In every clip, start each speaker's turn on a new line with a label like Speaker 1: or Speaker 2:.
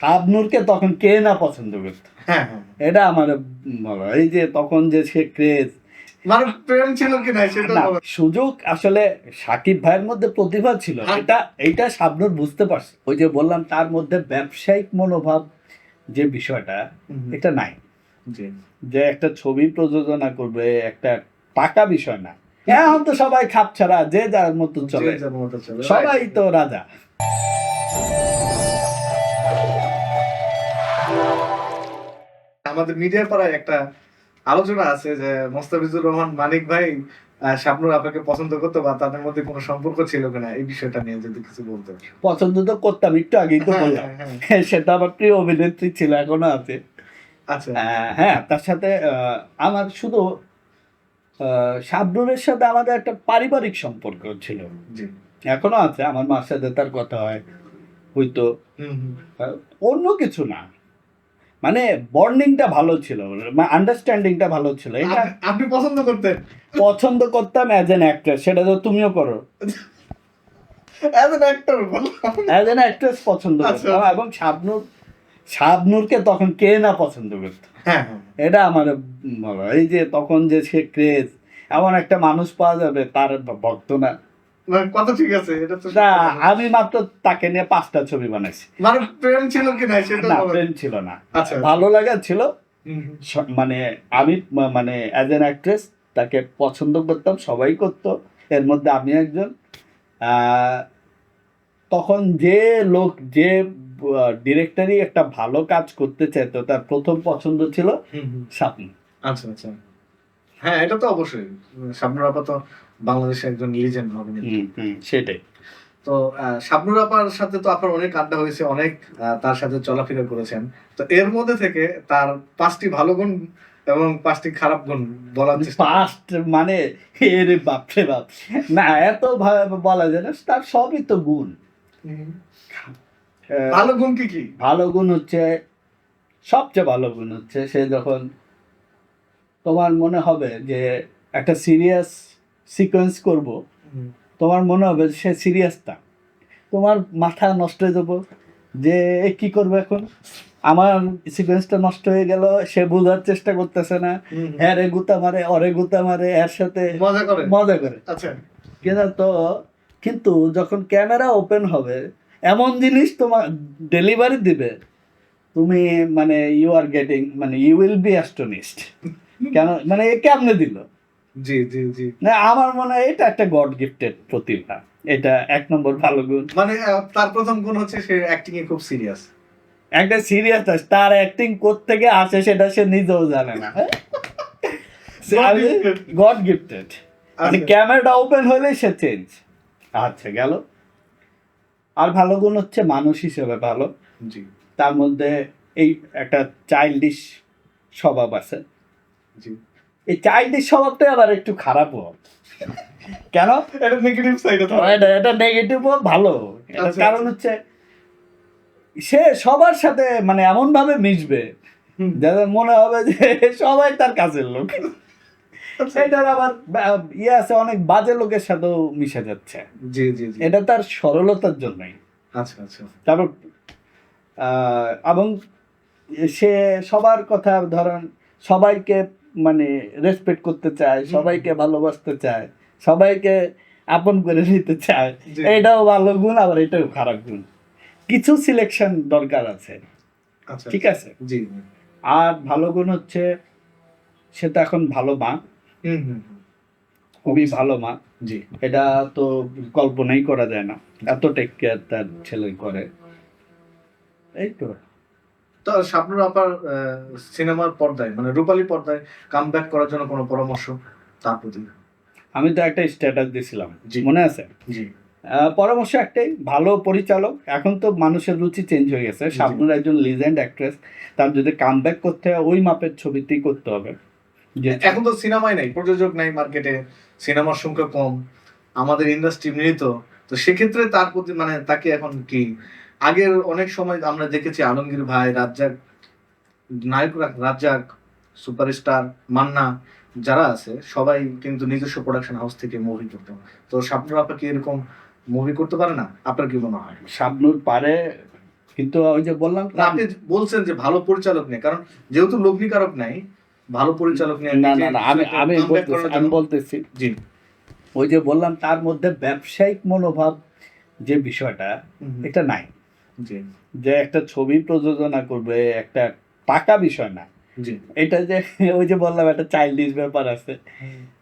Speaker 1: শাবনুরকে তখন কে না পছন্দ করতো?
Speaker 2: হ্যাঁ হ্যাঁ।
Speaker 1: এটা আমার বলো। এই যে তখন যে সে ক্রেজ
Speaker 2: মানে প্রেম ছিল কি সেটা
Speaker 1: সুযোগ আসলে সাকিব ভাইয়ের মধ্যে প্রতিভা ছিল।
Speaker 2: হ্যাঁ।
Speaker 1: এটা এইটা শাবনুর বুঝতে পারছে। ওই যে বললাম তার মধ্যে ব্যবসায়িক মনোভাব যে বিষয়টা এটা নাই। যে একটা ছবি প্রযোজনা করবে একটা টাকা বিষয় না। এখন তো সবাই খাপ ছাড়া যে যার মতো চলে। সবাই তো রাজা।
Speaker 2: আমাদের মিডিয়ার পাড়ায় একটা আলোচনা আছে যে মোস্তাফিজুর রহমান মানিক ভাই শাবনুর আপাকে পছন্দ করতো বা তাদের মধ্যে কোনো সম্পর্ক ছিল কিনা? এই বিষয়টা নিয়ে যদি কিছু বলতে
Speaker 1: পছন্দ তো করতাম একটু আগেই তো
Speaker 2: হ্যাঁ,
Speaker 1: বললাম।
Speaker 2: হ্যাঁ, হ্যাঁ।
Speaker 1: সেটা আমার প্রিয় অভিনেত্রী ছিল এখনও আছে।
Speaker 2: আচ্ছা।
Speaker 1: হ্যাঁ তার সাথে আমার শুধু আহ, শাবনুরের সাথে আমাদের একটা পারিবারিক সম্পর্ক ছিল। এখনও আছে আমার মার সাথে তার কথা হয় হয়তো। অন্য কিছু না। মানে বন্ডিংটা ভালো ছিল আন্ডারস্ট্যান্ডিংটা ভালো ছিল। এটা
Speaker 2: আপ- আপনি পছন্দ করতেন?
Speaker 1: পছন্দ করতাম অ্যাজ এন অ্যাক্ট্রেস সেটা তো তুমিও করো।
Speaker 2: As an actor
Speaker 1: as an actress পছন্দ
Speaker 2: আচ্ছা।
Speaker 1: করতাম এবং শাবনুর শাবনুরকে তখন কে না পছন্দ করতো?
Speaker 2: হ্যাঁ হ্যাঁ।
Speaker 1: এটা আমার এই যে তখন যে সে ক্রেজ এমন একটা মানুষ পাওয়া যাবে তার ভক্ত না।
Speaker 2: মানে কথা ঠিক আছে এটা তো
Speaker 1: না আমি মাত্র তাকে নিয়ে পাঁচটা ছবি বানাইছি।
Speaker 2: মানে প্রেম ছিল কি না সেটা
Speaker 1: না প্রেম ছিল না।
Speaker 2: আচ্ছা।
Speaker 1: ভালো লাগা ছিল। মানে আমি মানে অ্যাজ এন অ্যাক্ট্রেস তাকে পছন্দ করতাম সবাই করতো। এর মধ্যে আমি একজন। তখন যে লোক যে ডিরেক্টরই একটা ভালো কাজ করতে চাইতো তার প্রথম পছন্দ ছিল। স্বপ্ন।
Speaker 2: আচ্ছা আচ্ছা। হ্যাঁ এটা তো অবশ্যই। শাবনুর আপা তো বাংলাদেশের একজন লিজেন্ড অভিনেত্রী
Speaker 1: সেটাই।
Speaker 2: তো শাবনুর আপার সাথে তো আপনার অনেক আড্ডা হয়েছে অনেক তার সাথে চলাফেরা করেছেন। তো এর মধ্যে থেকে তার পাঁচটি ভালো গুণ এবং পাঁচটি খারাপ গুণ বলার
Speaker 1: মানে এরে বাপরে বাপ। না এত বলা যায় না তার সবই তো গুণ।
Speaker 2: ভালো গুণ কি কি?
Speaker 1: ভালো গুণ হচ্ছে সবচেয়ে ভালো গুণ হচ্ছে সে যখন তোমার মনে হবে যে একটা সিরিয়াস সিকোয়েন্স করব তোমার মনে হবে সে সিরিয়াস না তোমার মাথা নষ্ট হয়ে যাব যে এ কি করব এখন? আমার সিকোয়েন্সটা নষ্ট হয়ে গেল সে বোঝার চেষ্টা করতেছে না। হ্যাঁ রে গুতা মারে অরে গুতা মারে এর সাথে
Speaker 2: মজা করে।
Speaker 1: মজা করে।
Speaker 2: আচ্ছা।
Speaker 1: কিন্তু তো কিন্তু যখন ক্যামেরা ওপেন হবে এমন জিনিস তোমার ডেলিভারি দিবে তুমি মানে ইউ আর গেটিং মানে ইউ উইল বি অ্যাস্টনিস্ট কেন মানে এ কেমনে দিল?
Speaker 2: জি জি জি।
Speaker 1: না আমার মনে হয় এটা একটা গড গিফটেড প্রতিভা। এটা এক নম্বর ভালো গুণ।
Speaker 2: মানে তার প্রথম গুণ হচ্ছে সে অ্যাক্টিং এ খুব সিরিয়াস
Speaker 1: একটা সিরিয়াস তার অ্যাক্টিং থেকে আসে সেটা সে নিজেও জানে না. গড গিফটেড মানে
Speaker 2: আচ্ছা।
Speaker 1: ক্যামেরাটা ওপেন হলে সে চেঞ্জ আচ্ছা গেল। আর ভালো গুণ হচ্ছে মানুষ হিসেবে ভালো।
Speaker 2: জি।
Speaker 1: তার মধ্যে এই একটা চাইল্ডিশ স্বভাব আছে।
Speaker 2: জি।
Speaker 1: এই চাইল্ডিশ স্বভাবটা আবার একটু খারাপও কেন?
Speaker 2: এটা নেগেটিভ সাইড
Speaker 1: এটা এটা নেগেটিভও ভালো।
Speaker 2: আচ্ছা,
Speaker 1: কারণ হচ্ছে সে সবার সাথে মানে এমন ভাবে মিশবে যাদের মনে হবে যে সবাই তার কাছের লোক।
Speaker 2: আচ্ছা।
Speaker 1: এটার আবার ইয়ে আছে অনেক বাজে লোকের সাথেও মিশে যাচ্ছে।
Speaker 2: জি জি।
Speaker 1: এটা তার সরলতার জন্যই।
Speaker 2: আচ্ছা আচ্ছা।
Speaker 1: তারপর আহ, এবং সে সবার কথা ধরেন সবাইকে মানে রেসপেক্ট করতে চায় সবাইকে ভালোবাসতে চায় সবাইকে আপন করে নিতে চায় এটাও ভালো গুণ আবার এটাও খারাপ গুণ। কিছু সিলেকশন দরকার আছে।
Speaker 2: আচ্ছা
Speaker 1: ঠিক আছে?
Speaker 2: জি
Speaker 1: আর ভালো গুণ হচ্ছে সে তো এখন ভালো মা।
Speaker 2: হুম হুম হুম।
Speaker 1: খুবই ভালো মা।
Speaker 2: জি।
Speaker 1: এটা তো কল্পনাই করা যায় না। এত টেক কেয়ার তার ছেলে করে। এই তো।
Speaker 2: তো শাবনুর আপার সিনেমার পর্দায় মানে রূপালী পর্দায় কাম করার জন্য কোনো পরামর্শ তার প্রতি?
Speaker 1: আমি তো একটা স্ট্যাটাস দিছিলাম।
Speaker 2: জি।
Speaker 1: মনে আছে?
Speaker 2: জি।
Speaker 1: পরামর্শ একটাই ভালো পরিচালক। এখন তো মানুষের রুচি চেঞ্জ হয়ে গেছে। শাবনুর একজন লিজেন্ড অ্যাক্ট্রেস তার যদি কাম করতে হয় ওই মাপের ছবিতেই করতে হবে।
Speaker 2: এখন তো সিনেমাই নাই প্রযোজক নাই মার্কেটে সিনেমার সংখ্যা কম আমাদের ইন্ডাস্ট্রি মৃত তো সেক্ষেত্রে তার প্রতি মানে তাকে এখন কি আগের অনেক সময় আমরা দেখেছি আলমগীর ভাই রাজ্জাক নায়ক রাজ্জাক সুপারস্টার মান্না যারা আছে সবাই কিন্তু নিজস্ব প্রোডাকশন হাউস থেকে মুভি করতো। তো শাবনুর আপা কি এরকম মুভি করতে পারে না? আপনার কি মনে হয়?
Speaker 1: শাবনুর পারে কিন্তু ওই যে বললাম
Speaker 2: আপনি বলছেন যে ভালো পরিচালক নেই কারণ যেহেতু লগ্নিকারক নাই ভালো পরিচালক নেই
Speaker 1: না না আমি আমি বলতেছি আমি বলতেছি
Speaker 2: জি।
Speaker 1: ওই যে বললাম তার মধ্যে ব্যবসায়িক মনোভাব যে বিষয়টা এটা নাই। যে একটা ছবি প্রযোজনা করবে একটা টাকা বিষয় না। এটা যে ওই যে বললাম একটা চাইল্ডিশ ব্যাপার আছে।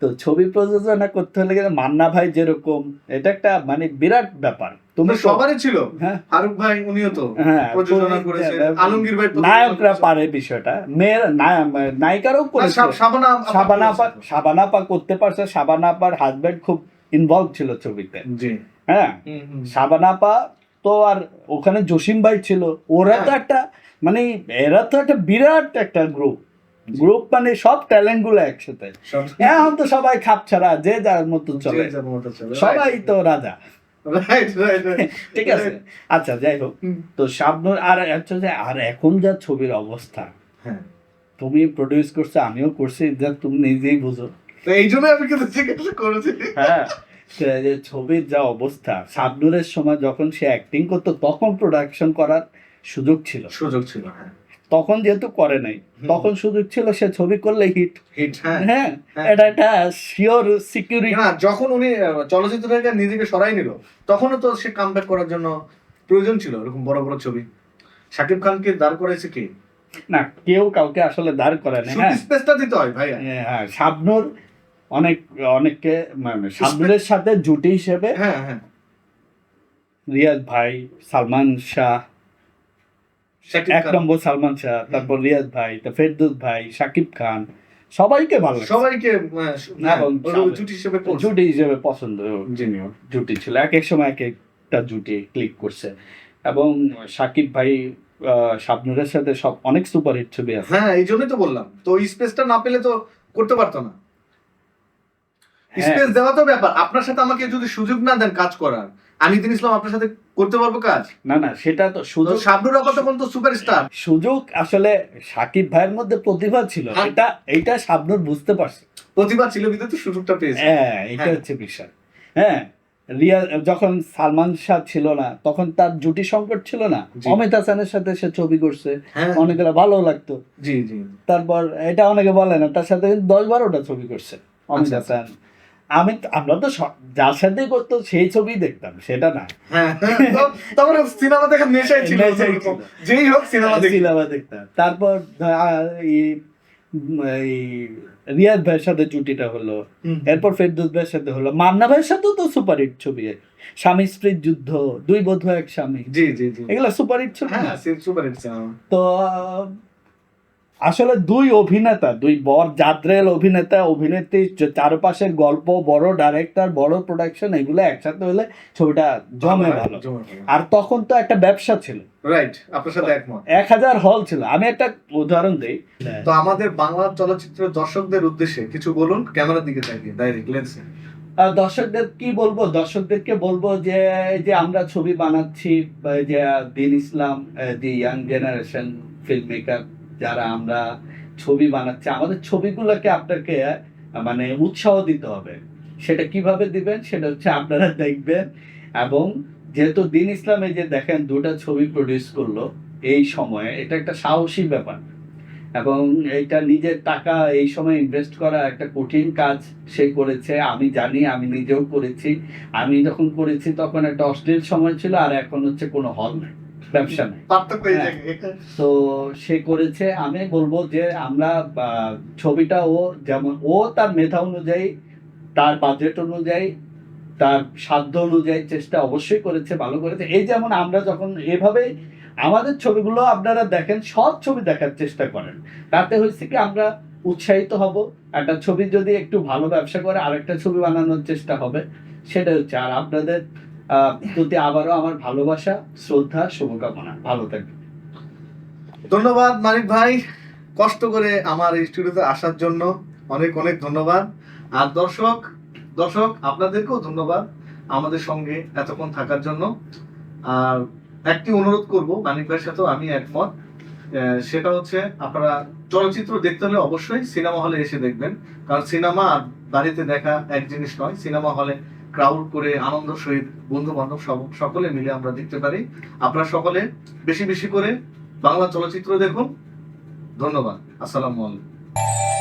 Speaker 1: তো ছবি প্রযোজনা করতে হলে মান্না ভাই যেরকম এটা একটা মানে বিরাট ব্যাপার। তুমি
Speaker 2: সবারই ছিল।
Speaker 1: হ্যাঁ।
Speaker 2: ফারুক ভাই উনিও তো
Speaker 1: হ্যাঁ
Speaker 2: প্রযোজনা করেছে।
Speaker 1: হ্যাঁ,
Speaker 2: আলমগীর ভাই
Speaker 1: নায়করা পারে বিষয়টা। মেয়ের নায়- নায়িকারাও করেছে।
Speaker 2: শাবানা করেছে।
Speaker 1: করতে পারছে। সাবানা আপার হাজবেন্ড খুব ইনভলভ ছিল ছবিতে।
Speaker 2: জি।
Speaker 1: হ্যাঁ। আপা তো আর ওখানে জসিম ভাই ছিল ওরা তো
Speaker 2: হ্যাঁ।
Speaker 1: একটা মানে এরা তো একটা বিরাট একটা গ্রুপ গ্রুপ মানে সব ট্যালেন্টগুলো একসাথে। এখন তো সবাই খাপ ছাড়া যে যার মতো চলে। সবাই তো রাজা. ঠিক আছে। আচ্ছা যাই হোক। তো শাবনুর আর হচ্ছে যে আর এখন যা ছবির অবস্থা
Speaker 2: হ্যাঁ।
Speaker 1: তুমি প্রডিউস করছ আমিও করছি যা তুমি নিজেই বুঝো।
Speaker 2: তো এই জন্য আমি কিন্তু জিজ্ঞাসা করেছি।
Speaker 1: হ্যাঁ। ছবির যা অবস্থা শাবনুরের সময় যখন সে অ্যাক্টিং করতো তখন প্রোডাকশন করার সুযোগ ছিল।
Speaker 2: সুযোগ ছিল হ্যাঁ।
Speaker 1: তখন যেহেতু করে নাই তখন সুযোগ ছিল সে ছবি করলে হিট
Speaker 2: হিট হ্যাঁ।
Speaker 1: হ্যাঁ
Speaker 2: হ্যাঁ।
Speaker 1: এটা একটা শিওর সিকিউরিটি
Speaker 2: না যখন উনি চলচ্চিত্র থেকে নিজেকে সরাই নিল তখনও তো সে কামব্যাক করার জন্য প্রয়োজন ছিল এরকম বড় বড় ছবি। শাকিব খানকে দাঁড় করেছে কি?
Speaker 1: না কেউ কাউকে আসলে দাঁড় করে না হ্যাঁ।
Speaker 2: স্পেসটা দিতে হয় ভাই
Speaker 1: হ্যাঁ শাবনুর অনেক অনেককে মানে সাথে জুটি হিসেবে
Speaker 2: হ্যাঁ হ্যাঁ।
Speaker 1: রিয়াজ ভাই সালমান শাহ এক নম্বর সালমান শাহ তারপর রিয়াজ ভাই তো ফেরদৌস ভাই শাকিব খান সবাইকে ভালো
Speaker 2: সবাইকে হ্যাঁ, জুটি হিসেবে
Speaker 1: জুটি হিসেবে পছন্দ। জুটি ছিল। এক এক সময় এক একটা জুটি ক্লিক করছে। এবং সাকিব ভাই শাবনুরের সাথে সব অনেক সুপারহিট ছবি আছে।
Speaker 2: হ্যাঁ এই জন্যই তো বললাম। তো স্পেসটা না পেলে তো করতে পারতো না। স্পেস দেওয়া তো ব্যাপার। আপনার সাথে আমাকে যদি সুযোগ না দেন কাজ করার আমি দিন ইসলাম আপনার সাথে করতে পারব কাজ?
Speaker 1: না না সেটা তো সুযোগ
Speaker 2: শাবনুর আপা তখন তো সুপারস্টার
Speaker 1: সুযোগ আসলে সাকিব ভাইয়ের মধ্যে প্রতিভা ছিল।
Speaker 2: হ্যাঁ।
Speaker 1: এটা এইটা শাবনুর বুঝতে পারছে।
Speaker 2: প্রতিভা ছিল কিন্তু তো সুযোগটা পেয়েছে।
Speaker 1: হ্যাঁ এটা
Speaker 2: হ্যাঁ।
Speaker 1: হচ্ছে বিষয়। হ্যাঁ রিয়া যখন সালমান শাহ ছিল না তখন তার জুটি সংকট ছিল না। অমিত হাসানের সাথে সে ছবি করছে।
Speaker 2: হ্যাঁ।
Speaker 1: অনেকের ভালো লাগতো।
Speaker 2: জি জি।
Speaker 1: তারপর এটা অনেকে বলে না তার সাথে দশ বারোটা ছবি করছে অমিত
Speaker 2: আচ্ছা,
Speaker 1: হাসান আমি আমরা তো যার সাথে করতো সেই ছবি দেখতাম সেটা না।
Speaker 2: হ্যাঁ তখন সিনেমা দেখার নেশাই ছিল যেই হোক সিনেমা
Speaker 1: সিনেমা দেখতাম। তারপর এই রিয়াজ ভাইয়ের সাথে জুটিটা হলো এরপর ফেরদৌস ভাইয়ের সাথে হলো মান্না ভাইয়ের সাথেও তো সুপারহিট ছবি। স্বামী স্ত্রীর যুদ্ধ দুই বধূ এক স্বামী।
Speaker 2: জি জি জি।
Speaker 1: এগুলো সুপারহিট ছবি
Speaker 2: হ্যাঁ সুপার হিট
Speaker 1: তো আসলে দুই অভিনেতা দুই বর জাদ্রেল অভিনেতা অভিনেত্রী চারপাশের গল্প বড় ডাইরেক্টর বড় প্রোডাকশন এগুলো একসাথে হলে ছবিটা জমে ভালো আর তখন তো একটা ব্যবসা ছিল।
Speaker 2: রাইট আপনার সাথে একমত।
Speaker 1: এক হাজার হল ছিল। আমি একটা উদাহরণ দিই।
Speaker 2: তো আমাদের বাংলা চলচ্চিত্রের দর্শকদের উদ্দেশ্যে কিছু বলুন ক্যামেরার দিকে তাকিয়ে ডাইরেক্ট লেন্সে
Speaker 1: দর্শকদের কি বলব? দর্শকদেরকে বলব যে যে আমরা ছবি বানাচ্ছি এই যে দিন ইসলাম the young generation film maker যারা আমরা ছবি বানাচ্ছি, আমাদের ছবিগুলোকে আপনাকে মানে উৎসাহ দিতে হবে। সেটা কীভাবে দিবেন? সেটা হচ্ছে আপনারা দেখবেন। এবং যেহেতু দিন ইসলামে যে দেখেন, দুটা ছবি প্রডিউস করল এই সময়ে, এটা একটা সাহসী ব্যাপার। এবং এটা নিজের টাকা এই সময় ইনভেস্ট করা একটা কঠিন কাজ সে করেছে। আমি জানি, আমি নিজেও করেছি। আমি যখন করেছি, তখন একটা অশ্লীল সময় ছিল আর এখন হচ্ছে কোনো হল নাই। ব্যবসা নেই।
Speaker 2: পার্থক্য
Speaker 1: হ্যাঁ। তো সে করেছে আমি বলব যে আমরা ছবিটা ও যেমন ও তার মেধা অনুযায়ী তার বাজেট অনুযায়ী তার সাধ্য অনুযায়ী চেষ্টা অবশ্যই করেছে ভালো করেছে। এই যেমন আমরা যখন এভাবে আমাদের ছবিগুলো আপনারা দেখেন সব ছবি দেখার চেষ্টা করেন। তাতে হয়েছে কি আমরা উৎসাহিত হব। একটা ছবি যদি একটু ভালো ব্যবসা করে আরেকটা ছবি বানানোর চেষ্টা হবে সেটা হচ্ছে। আর আপনাদের প্রতি আবারও আমার ভালোবাসা, শ্রদ্ধা, শুভকামনা। ভালো থাকবেন।
Speaker 2: ধন্যবাদ মানিক ভাই। কষ্ট করে আমার এই স্টুডিওতে আসার জন্য অনেক অনেক ধন্যবাদ। আর দর্শক দর্শক, আপনাদেরকেও ধন্যবাদ আমাদের সঙ্গে এতক্ষণ থাকার জন্য। আর একটি অনুরোধ করব, মানিক ভাইয়ের সাথেও আমি একমত। সেটা হচ্ছে আপনারা চলচ্চিত্র দেখতে হলে অবশ্যই সিনেমা হলে এসে দেখবেন। কারণ সিনেমা আর বাড়িতে দেখা এক জিনিস নয়, সিনেমা হলে ক্রাউড করে আনন্দ সহিত বন্ধু বান্ধব সকলে মিলে আমরা দেখতে পারি। আপনারা সকলে বেশি বেশি করে বাংলা চলচ্চিত্র দেখুন। ধন্যবাদ। আসসালামু আলাইকুম।